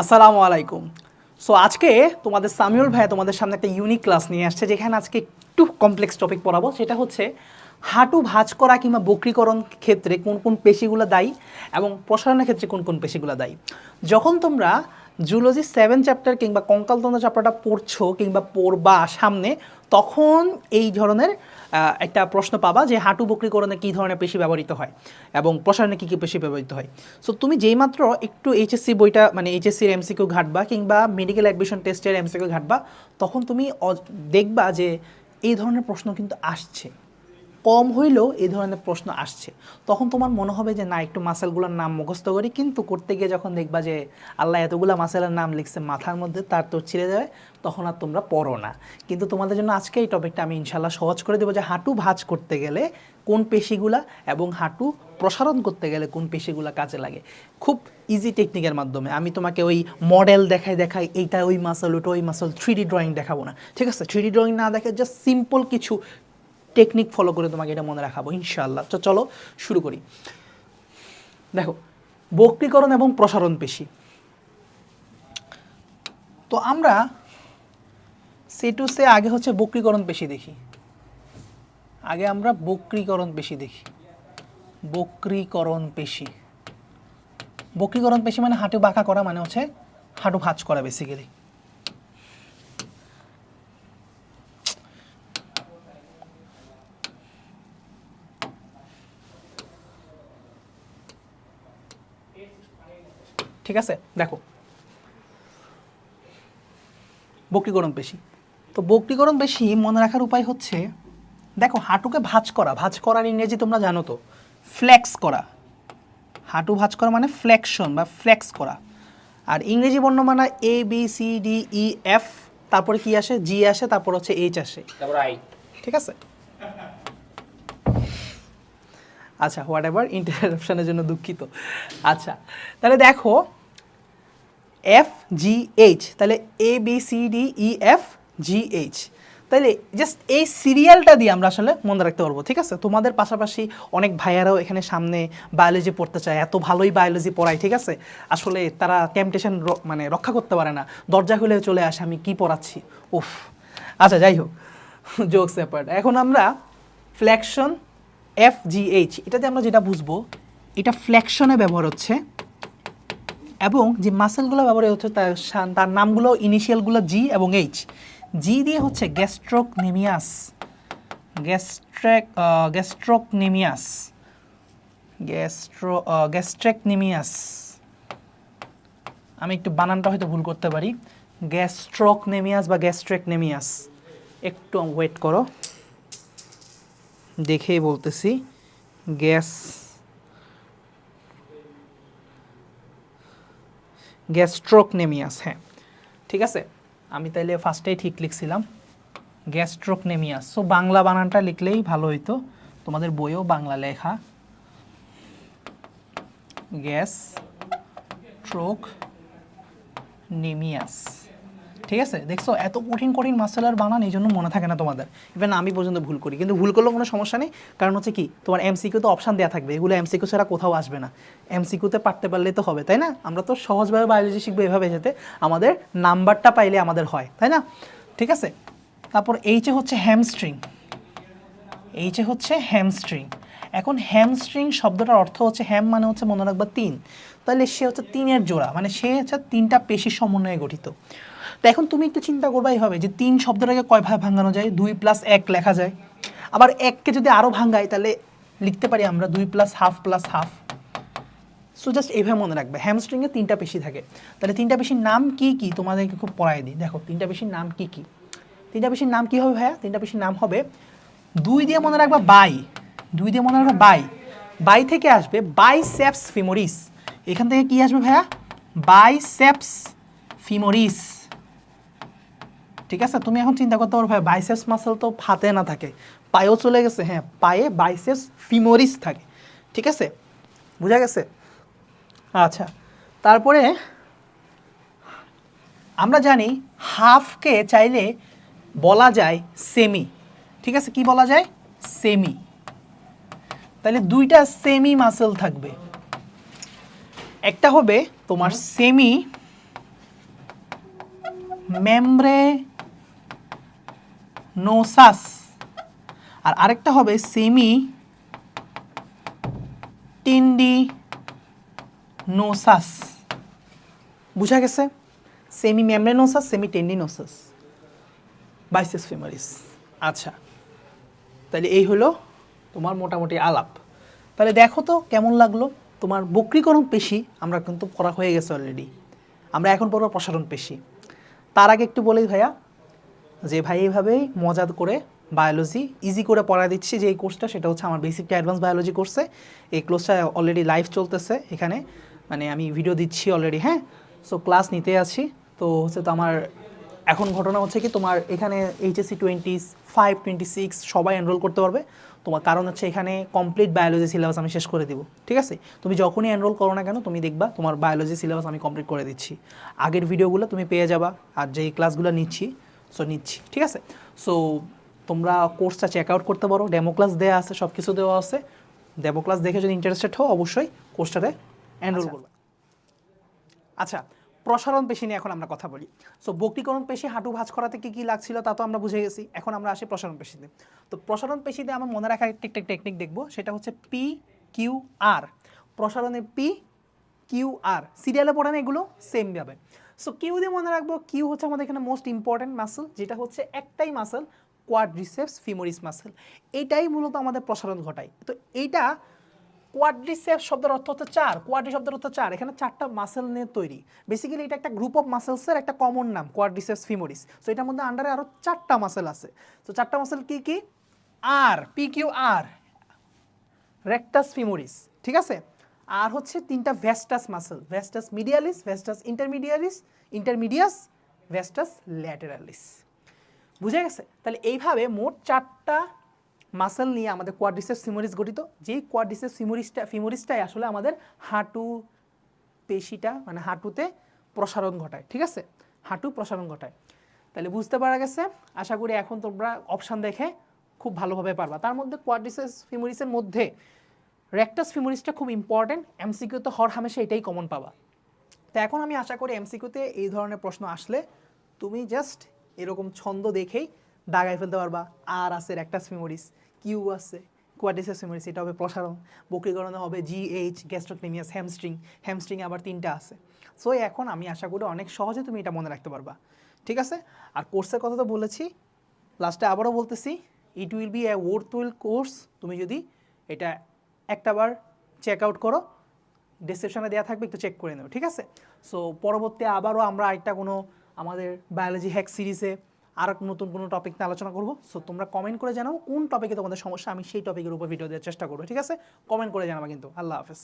আসসালামু আলাইকুম। সো আজকে তোমাদের সামিউল ভাই তোমাদের সামনে একটা ইউনিক ক্লাস নিয়ে আসছে, যেখানে আজকে একটু কমপ্লেক্স টপিক পড়াবো। সেটা হচ্ছে হাঁটু ভাঁজ করা কিংবা বক্রীকরণ ক্ষেত্রে কোন কোন পেশিগুলো দায়ী এবং প্রসারণের ক্ষেত্রে কোন কোন পেশিগুলো দায়ী। যখন তোমরা জুলজি সেভেন চ্যাপ্টার কিংবা কঙ্কালতন্ত্র চ্যাপ্টারটা পড়ছো কিংবা পড়বা সামনে, তখন এই ধরনের একটা প্রশ্ন পাবা যে হাঁটু বক্রীকরণে কী ধরনের পেশি ব্যবহৃত হয়? এবং প্রসারণে কী কী পেশি ব্যবহৃত হয়? সো তুমি যেই মাত্র একটু এইচএসসি বইটা মানে এইচএসসির এমসিকিউ ঘাটবা কিংবা মেডিকেল অ্যাডমিশন টেস্টের এমসিকিউ ঘাটবা, তখন তুমি দেখবা যে এই ধরনের প্রশ্ন কিন্তু আসছে। কম হইলেও এই ধরনের প্রশ্ন আসছে। তখন তোমার মনে হবে যে, না, একটু মাসেলগুলোর নাম মুখস্থ করি। কিন্তু করতে গিয়ে যখন দেখবা যে, আল্লাহ এতগুলো মাসেলের নাম লিখছে, মাথার মধ্যে তার তো ছিঁড়ে যাবে, তখন আর তোমরা পড়ো না। কিন্তু তোমাদের জন্য আজকে এই টপিকটা আমি ইনশাল্লাহ সহজ করে দেবো যে, হাঁটু ভাঁজ করতে গেলে কোন পেশিগুলা এবং হাঁটু প্রসারণ করতে গেলে কোন পেশিগুলা কাজে লাগে। খুব ইজি টেকনিকের মাধ্যমে। আমি তোমাকে ওই মডেল দেখাই দেখাই, এইটা ওই মাসল ওটা ওই মাসল থ্রি ডি ড্রয়িং দেখাবো না। ঠিক আছে? থ্রি ডি ড্রয়িং না দেখে জাস্ট সিম্পল কিছু টেকনিক ফলো করে তোমাকে এটা মনে রাখাবো, ইনশাআল্লাহ। তো চলো শুরু করি। দেখো, বক্রীকরণ এবং প্রসারণ পেশি। তো আমরা সে টু সে আগে হচ্ছে বক্রীকরণ পেশি দেখি। আগে আমরা বক্রীকরণ পেশি দেখি। বক্রীকরণ পেশি। বক্রীকরণ পেশি মানে হাঁটু বাঁকা করা মানে হচ্ছে হাঁটু ভাঁজ করা বেসিক্যালি ঠিক আছে? দেখো। বক্রীকরণ পেশি তো বক্রীকরণ পেশি মনে রাখার উপায় হচ্ছে দেখো হাঁটুকে ভাঁজ করা। ভাঁজ করার ইংরেজি তোমরা জানো তো। ফ্লেক্স করা। হাঁটু ভাঁজ করা মানে ফ্লেকশন বা ফ্লেক্স করা। আর ইংরেজি বর্ণমালা A B C D E F তারপরে কি আসে? জি আসে তারপর হচ্ছে এইচ আসে। তারপর আই ঠিক আছে? আচ্ছা হোয়াট এভার ইন্টারাপশনের জন্য দুঃখিত। আচ্ছা তাহলে দেখো এফ জি এইচ তাহলে A B C D E F G H তাহলে জাস্ট এই সিরিয়ালটা দিয়ে আমরা আসলে মনে রাখতে পারব, ঠিক আছে? তোমাদের পাশাপাশি অনেক ভাইয়ারাও এখানে সামনে বায়োলজি পড়তে চায়, এত ভালোই বায়োলজি পড়ায়, ঠিক আছে? আসলে তারা টেম্পটেশন মানে রক্ষা করতে পারে না। দরজা খুলে চলে আসে, আমি কি পড়াচ্ছি? উফ। আচ্ছা যাই হোক জোকস অ্যাপার্ট এখন আমরা ফ্ল্যাকশন এফ জি এইচ এটাতে আমরা যেটা বুঝব, এটা ফ্ল্যাকশনে ব্যবহার হচ্ছে এবং যে মাসেলগুলো ব্যবহার হচ্ছে তার তার নামগুলো ইনিশিয়ালগুলো জি এবং এইচ জি দিয়ে হচ্ছে gastrocnemius gastroc gastrocnemius gastro gastrocnemius আমি একটু বানানটা হয়তো ভুল করতে পারি। গ্যাস্ট্রোকনেমিয়াস বা গ্যাস্ট্রেকনেমিয়াস একটু ওয়েট করো। দেখেই বলতেছি। গ্যাস গ্যাস্ট্রোকনেমিয়াস হ্যাঁ। ঠিক আছে? আমি তাইলে ফার্স্টেই ঠিক লিখছিলাম গ্যাস্ট্রোকনেমিয়াস সো বাংলা বানানটা লিখলেই ভালো হইতো। তোমাদের বইও বাংলা লেখা। Gastrocnemius. ঠিক আছে? দেখছ, এত কঠিন কঠিন মার্শাল বানান, এই জন্য মনে থাকে না তোমাদের। ইভেন আমি পর্যন্ত ভুল করি, কিন্তু ভুল করলেও কোনো সমস্যা নেই। কারণ হচ্ছে কি, তোমার এমসিকিউ তো অপশান দেওয়া থাকবে। এগুলো এমসিকিউ ছাড়া কোথাও আসবে না। এমসিকিউতে পারতে পারলেই তো হবে, তাই না? আমরা তো সহজভাবে বায়োলজি শিখব এভাবে যেতে। আমাদের নাম্বারটা পাইলে আমাদের হয়, তাই না? ঠিক আছে? তারপর এইচে হচ্ছে হ্যামস্ট্রিং এইচে হচ্ছে হ্যামস্ট্রিং এখন হ্যামস্ট্রিং শব্দটার অর্থ হচ্ছে হ্যাম মানে হচ্ছে মনে রাখবা তিন। তাহলে সে হচ্ছে তিনের জোড়া মানে সে হচ্ছে তিনটা পেশির সমন্বয়ে গঠিত। তো এখন তুমি একটু চিন্তা করবাই হবে যে তিন শব্দটাকে কয় ভাবে ভাঙানো যায়? দুই প্লাস এক লেখা যায়। আবার এককে যদি আরও ভাঙাই তাহলে লিখতে পারি আমরা দুই plus half plus half so just এইভাবে মনে রাখবে। হ্যামস্ট্রিংয়ে তিনটা পেশি থাকে। তাহলে তিনটা পেশির নাম কি কি? তোমাদেরকে খুব পড়াই দিই। দেখো, তিনটা পেশির নাম কি কি? তিনটা পেশির নাম কি হবে ভাইয়া? তিনটা পেশির নাম হবে দুই দিয়ে মনে রাখবা বাই। দুই দিয়ে মনে রাখবা বাই। বাই থেকে আসবে বাই বাইসেপস ফিমোরিস এখান থেকে কি আসবে ভাইয়া? বাই বাইসেপস ফিমোরিস ঠিক আছে? তুমি এখন চিন্তা করতে পারো, ভাই বাইসেপস মাসেল তো হাতে না থাকে। পায়েও চলে গেছে হ্যাঁ পায়ে বাইসেপস ফিমোরিস থাকে, ঠিক আছে? বুঝা গেছে? আচ্ছা তারপরে আমরা জানি হাফকে চাইলে বলা যায় সেমি ঠিক আছে? কি বলা যায়? সেমি তাহলে দুইটা সেমি মাসেল থাকবে। একটা হবে তোমার সেমি মেমব্রে নোসাস। আর আরেকটা হবে সেমি টিন্ডি নোসাস। বুঝা গেছে? Semi membranosus semi tendinosus biceps femoris আচ্ছা তাহলে এই হলো তোমার মোটামুটি আলাপ। তাহলে দেখো তো কেমন লাগল? তোমার বক্রীকরণ পেশি, আমরা কিন্তু করা হয়ে গেছে অলরেডি আমরা এখন পড়ব প্রসারণ পেশি। তার আগে একটু বলি ভাইয়া যে ভাই এইভাবেই মজা করে বায়োলজি ইজি করে পড়া দিচ্ছি যে এই কোর্সটা সেটা হচ্ছে আমার বেসিকটা অ্যাডভান্স বায়োলজি কোর্সে এই কোর্সটা অলরেডি লাইভ চলতেছে এখানে। মানে আমি ভিডিও দিচ্ছি অলরেডি হ্যাঁ? সো ক্লাস নিতে আছি। তো হচ্ছে তো আমার, এখন ঘটনা হচ্ছে কি তোমার এখানে HSC twenty five twenty six সবাই এনরোল করতে পারবে। তোমার কারণ হচ্ছে এখানে কমপ্লিট বায়োলজি সিলেবাস আমি শেষ করে দিব, ঠিক আছে? তুমি যখনই এনরোল করো না কেন, তুমি দেখবা তোমার বায়োলজি সিলেবাস আমি কমপ্লিট করে দিচ্ছি। আগের ভিডিওগুলো তুমি পেয়ে যাবা, আর যেই ক্লাসগুলো নিচ্ছি সো নিচ্ছি ঠিক আছে? সো তোমরা কোর্সটা চেক আউট করতে পারো। ডেমো ক্লাস দেওয়া আছে সব কিছু দেওয়া আছে। ডেমো ক্লাস দেখে যদি ইন্টারেস্টেড হও অবশ্যই কোর্সটাতে এনরোল করবে। আচ্ছা প্রসারণ পেশি নিয়ে এখন আমরা কথা বলি। সো বক্রীকরণ পেশি হাঁটু ভাঁজ করাতে কী কী লাগছিল তা তো আমরা বুঝে গেছি। এখন আমরা আসি প্রসারণ পেশিতে। তো প্রসারণ পেশিতে আমার মনে রাখার একটা একটা টেকনিক দেখব। সেটা হচ্ছে পি কিউ আর প্রসারণে পি কিউ আর সিরিয়ালে পড়ে না এগুলো? সেম যাবে সো কিউ দিয়ে মনে রাখব, কিউ হচ্ছে আমাদের এখানে মোস্ট ইম্পর্ট্যান্ট মাসেল যেটা হচ্ছে একটাই মাসেল কোয়াড্রিসেপস ফিমোরিস মাসেল এটাই মূলত আমাদের প্রসারণ ঘটায়। তো এইটা কোয়াড্রিসেপস শব্দের অর্থ হচ্ছে চার কোয়াড্রি শব্দের অর্থ চার। এখানে চারটা মাসেল নিয়ে তৈরি। বেসিক্যালি এটা একটা গ্রুপ অফ মাসেলসের একটা কমন নাম কোয়াড্রিসেপস ফিমোরিস সো এটার মধ্যে আন্ডারে আরও চারটা মাসেল আছে। তো চারটা মাসেল কি কি? আর P Q R rectus femoris ঠিক আছে? আর হচ্ছে তিনটা ভেস্টাস মাসেল ভেস্টাস মিডিয়ালিস ভেস্টাস ইন্টারমিডিয়ালিস ইন্টারমিডিয়াস ভেস্টাস ল্যাটেরালিস। বুঝে গেছে? তাহলে এইভাবে মোট চারটা মাসেল নিয়ে আমাদের কোয়াড্রিসেপস ফিমোরিস গঠিত। যেই কোয়াড্রিসেপস ফিমোরিসটা ফিমোরিসটাই আসলে আমাদের হাঁটু পেশিটা মানে হাঁটুতে প্রসারণ ঘটায়, ঠিক আছে? হাঁটু প্রসারণ ঘটায়। তাহলে বুঝতে পারা গেছে? আশা করি এখন তোমরা অপশান দেখে খুব ভালোভাবে পারবা। তার মধ্যে কোয়াড্রিসেস ফিমোরিসের মধ্যে রেক্টাস ফিমোরিসটা খুব ইম্পর্টেন্ট এমসিকিউতে হর হামেশা এটাই কমন পাবা। তো এখন আমি আশা করি এমসিকিউতে এই ধরনের প্রশ্ন আসলে তুমি জাস্ট এরকম ছন্দ দেখেই দাগাই ফেলতে পারবা। আর আছে রেক্টাস ফিমোরিস কিউ আছে কোয়াডিসেস ফিমোরিস এটা হবে প্রসারণ। বক্রীকরণে হবে G H gastrocnemius hamstring hamstring আবার তিনটা আছে। সো এখন আমি আশা করি অনেক সহজে তুমি এটা মনে রাখতে পারবা। ঠিক আছে? আর কোর্সের কথা তো বলেছি। লাস্টে আবারও বলতেছি it will be a worthwhile course তুমি যদি এটা একটাবার চেক আউট করো। ডিসক্রিপশানে দেওয়া থাকবে, একটু চেক করে নেবে, ঠিক আছে? সো পরবর্তী আবারও আমরা একটা কোনো আমাদের বায়োলজি হ্যাক সিরিজে আর নতুন কোনো টপিক নিয়ে আলোচনা করব। সো তোমরা কমেন্ট করে জানাও কোন টপিকে তোমাদের সমস্যা, আমি সেই টপিকের উপর ভিডিও দেওয়ার চেষ্টা করব, ঠিক আছে? কমেন্ট করে জানাব কিন্তু। আল্লাহ হাফেজ।